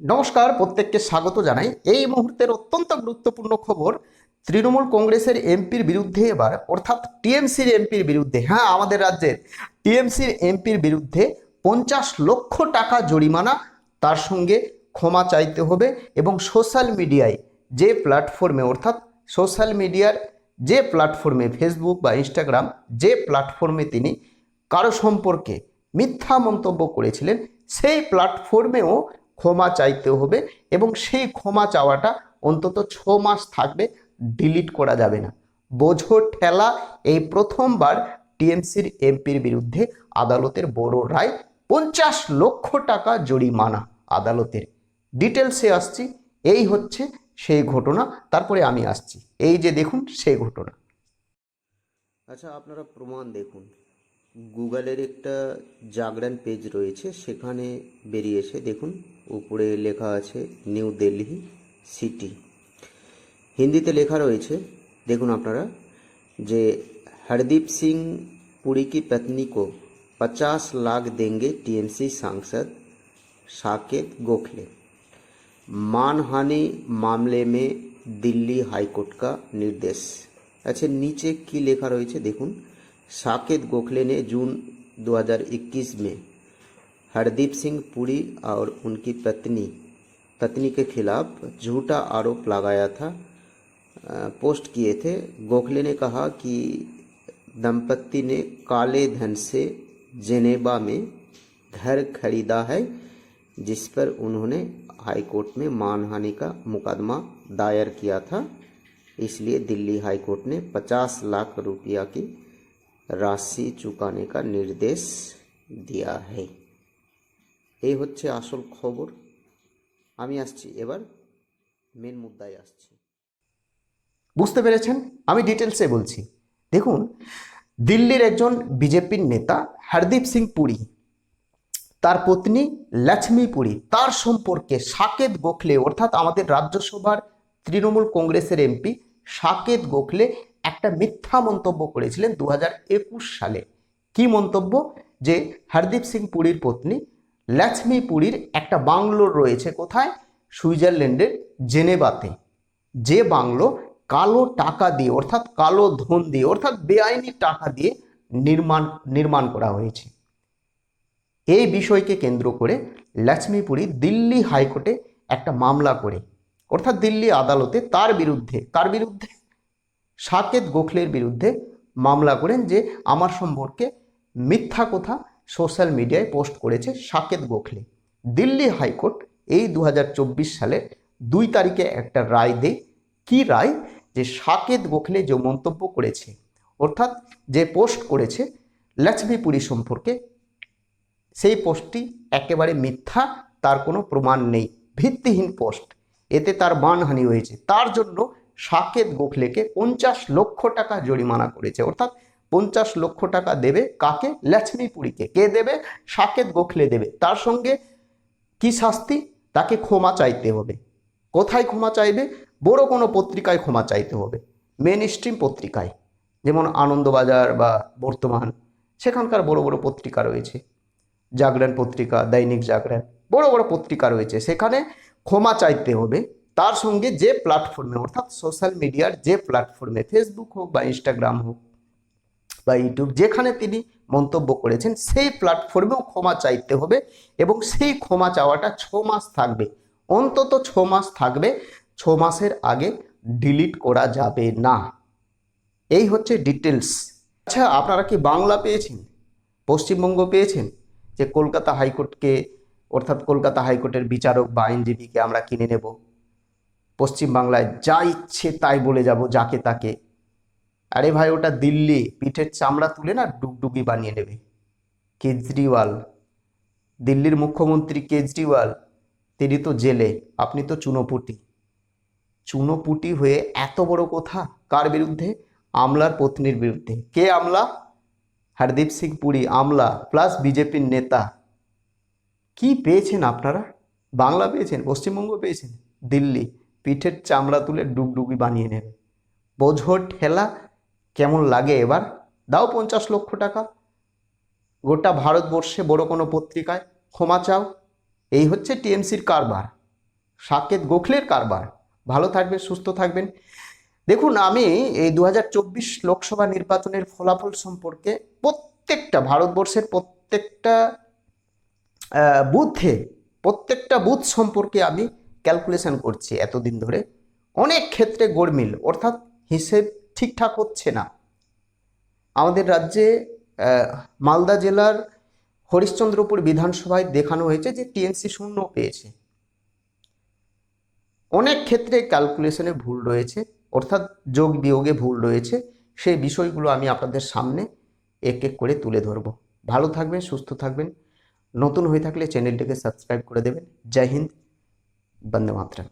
নমস্কার, প্রত্যেককে স্বাগত জানাই। এই মুহূর্তের অত্যন্ত গুরুত্বপূর্ণ খবর, তৃণমূল কংগ্রেসের এমপির বিরুদ্ধে এবার, অর্থাৎ টিএমসির এমপির বিরুদ্ধে হ্যাঁ আমাদের রাজ্যের, টিএমসির এমপির বিরুদ্ধে পঞ্চাশ লক্ষ টাকা জরিমানা, তার সঙ্গে ক্ষমা চাইতে হবে এবং সোশ্যাল মিডিয়ায় যে প্ল্যাটফর্মে, অর্থাৎ সোশ্যাল মিডিয়ার যে প্ল্যাটফর্মে, ফেসবুক বা ইনস্টাগ্রাম, যে প্ল্যাটফর্মে তিনি কারও সম্পর্কে মিথ্যা মন্তব্য করেছিলেন, সেই প্ল্যাটফর্মেও ক্ষমা চাইতে হবে এবং সেই ক্ষমা চাওয়াটা অন্তত ছ মাস থাকবে ডিলিট করা যাবে না। বোঝো ঠেলা, এই প্রথমবার টিএমসির এমপির বিরুদ্ধে আদালতের বড় রায়, পঞ্চাশ লক্ষ টাকা জরিমানা আদালতের। ডিটেলসে আসছি, এই হচ্ছে সেই ঘটনা, তারপরে আমি আসছি। এই যে দেখুন, সেই ঘটনা। আচ্ছা আপনারা প্রমাণ দেখুন। গুগলের একটা জাগরণ পেজ রয়েছে সেখানে বেরিয়েছে দেখুন উপরে লেখা আছে নিউ দিল্লি সিটি হিন্দিতে লেখা রয়েছে দেখুন আপনারা যে हरदीप सिंह पुरी की पत्नी को 50 लाख देंगे टीएमसी सांसद साकेत गोखले मानहानि मामले में दिल्ली हाईकोर्ट का निर्देश अच्छा नीचे की लेखा रही देखुन साकेत गोखले ने जून 2021 में हरदीप सिंह पुरी और उनकी पत्नी पत्नी के खिलाफ झूठा आरोप लगाया था पोस्ट किए थे। गोखले ने कहा कि दंपति ने काले धन से जेनेबा में घर खरीदा है, जिस पर उन्होंने हाई कोर्ट में मानहानि का मुकदमा दायर किया था। इसलिए दिल्ली हाई कोर्ट ने 50 लाख रुपया की राशि चुकाने का निर्देश दिया है এই হচ্ছে আসল খবর আমি আসছি এবার মেন মুদ্দায় আসছি বুঝতে পেরেছেন আমি ডিটেলসে বলছি দেখুন দিল্লির একজন বিজেপির নেতা হরদীপ সিং পুরী তার পত্নী লক্ষ্মী পুরী তার সম্পর্কে সাকেত গোখলে অর্থাৎ আমাদের রাজ্যসভার তৃণমূল কংগ্রেসের এমপি সাকেত গোখলে একটা মিথ্যা মন্তব্য করেছিলেন দু হাজার একুশ সালে। কি মন্তব্য? যে হরদীপ সিং পুরীর পত্নী লক্ষ্মী পুরীর একটা বাংলোর রয়েছে কোথায়? সুইজারল্যান্ডের জেনেভাতে। যে বাংলো কালো টাকা দিয়ে, অর্থাৎ কালো ধন দিয়ে, অর্থাৎ বেআইনি টাকা দিয়ে নির্মাণ নির্মাণ করা হয়েছে। এই বিষয়কে কেন্দ্র করে লক্ষ্মীপুরী দিল্লি হাইকোর্টে একটা মামলা করে। অর্থাৎ দিল্লি আদালতে তার বিরুদ্ধে কার বিরুদ্ধে সাকেত গোখলের বিরুদ্ধে মামলা করেন যে আমার সম্পর্কে মিথ্যা কথা সোশ্যাল মিডিয়ায় পোস্ট করেছে সাকেত গোখলে। দিল্লি হাইকোর্ট এই দু হাজার চব্বিশ সালের দুই তারিখে একটা রায় দেয়। কি রায়? যে সাকেত গোখলে যে মন্তব্য করেছে, অর্থাৎ যে পোস্ট করেছে লক্ষ্মীপুরী সম্পর্কে, সেই পোস্টটি একেবারে মিথ্যা, তার কোনো প্রমাণ নেই। ভিত্তিহীন পোস্ট। এতে তার মানহানি হয়েছে। তার জন্য সাকেত গোখলেকে পঞ্চাশ লক্ষ টাকা জরিমানা করেছে। অর্থাৎ পঞ্চাশ লক্ষ টাকা দেবে কাকে? লক্ষ্মীপুরীকে কে দেবে? সাকেত গোখলে দেবে। তার সঙ্গে কি শাস্তি? তাকে ক্ষমা চাইতে হবে। কোথায় ক্ষমা চাইবে? বড় কোনো পত্রিকায় ক্ষমা চাইতে হবে। মেন স্ট্রিম পত্রিকায়। যেমন আনন্দবাজার বা বর্তমান। সেখানকার বড় বড় পত্রিকা রয়েছে। জাগরণ পত্রিকা, দৈনিক জাগরণ। বড় বড় পত্রিকা রয়েছে। সেখানে ক্ষমা চাইতে হবে। তার সঙ্গে যে প্ল্যাটফর্মে অর্থাৎ সোশ্যাল মিডিয়ার যে প্ল্যাটফর্মে ফেসবুক হোক বা ইনস্টাগ্রাম হোক বা ইউটিউব যেখানে তিনি মন্তব্য করেছেন, সেই প্ল্যাটফর্মেও ক্ষমা চাইতে হবে এবং সেই ক্ষমা চাওয়াটা ছ মাস থাকবে। অন্তত ছ মাস থাকবে, ছ মাসের আগে ডিলিট করা যাবে না। এই হচ্ছে ডিটেলস আচ্ছা আপনারা কি বাংলা পেয়েছেন? পশ্চিমবঙ্গ পেয়েছেন? যে কলকাতা হাইকোর্টকে, অর্থাৎ কলকাতা হাইকোর্টের বিচারক বা আইনজীবীকে আমরা কিনে নেব। পশ্চিমবাংলায় যা ইচ্ছে তাই বলে যাব, যাকে তাকে। আরে ভাই, ওটা দিল্লি, পিঠের চামড়া তুলে না ডুগডুগি বানিয়ে নেবে। কেজরিওয়াল, দিল্লির মুখ্যমন্ত্রী কেজরিওয়াল, তিনি তো জেলে, আপনি তো চুনোপুটি। চুনোপুটি হয়ে এত বড় কথা? কার বিরুদ্ধে? আমলার পত্নীর বিরুদ্ধে। কে আমলা? হরদীপ সিং পুরী, আমলা প্লাস বিজেপির নেতা। কি পেয়েছেন আপনারা? বাংলা পেয়েছেন, পশ্চিমবঙ্গ পেয়েছেন? দিল্লি পিঠের চামড়া তুলে ডুগডুগি বানিয়ে নেবে বোঝো ঠেলা কেমন লাগে এবার? দাও পঞ্চাশ লক্ষ টাকা। গোটা ভারতবর্ষে বড় কোনো পত্রিকায় ক্ষমা চাও। এই হচ্ছে টিএমসির কারবার, সাকেত গোখলের কারবার। ভালো থাকবেন, সুস্থ থাকবেন। দেখুন, আমি এই দু হাজার চব্বিশ লোকসভা নির্বাচনের ফলাফল সম্পর্কে প্রত্যেকটা ভারতবর্ষের প্রত্যেকটা বুথে, প্রত্যেকটা বুথ সম্পর্কে আমি ক্যালকুলেশন করছি এতদিন ধরে, অনেক ক্ষেত্রে গোড়মিল, অর্থাৎ হিসেব ঠিকঠাক হচ্ছে না। আমাদের রাজ্যে মালদা জেলার হরিশ্চন্দ্রপুর বিধানসভায় দেখানো হয়েছে যে টিএমসি শূন্য পেয়েছে। অনেক ক্ষেত্রে ক্যালকুলেশনে ভুল রয়েছে, অর্থাৎ যোগ বিয়োগে ভুল রয়েছে, সেই বিষয়গুলো আমি আপনাদের সামনে এক এক করে তুলে ধরব। ভালো থাকবেন, সুস্থ থাকবেন। নতুন হয়ে থাকলে চ্যানেলটিকে সাবস্ক্রাইব করে দেবেন। জয় হিন্দ। वंदे मातरम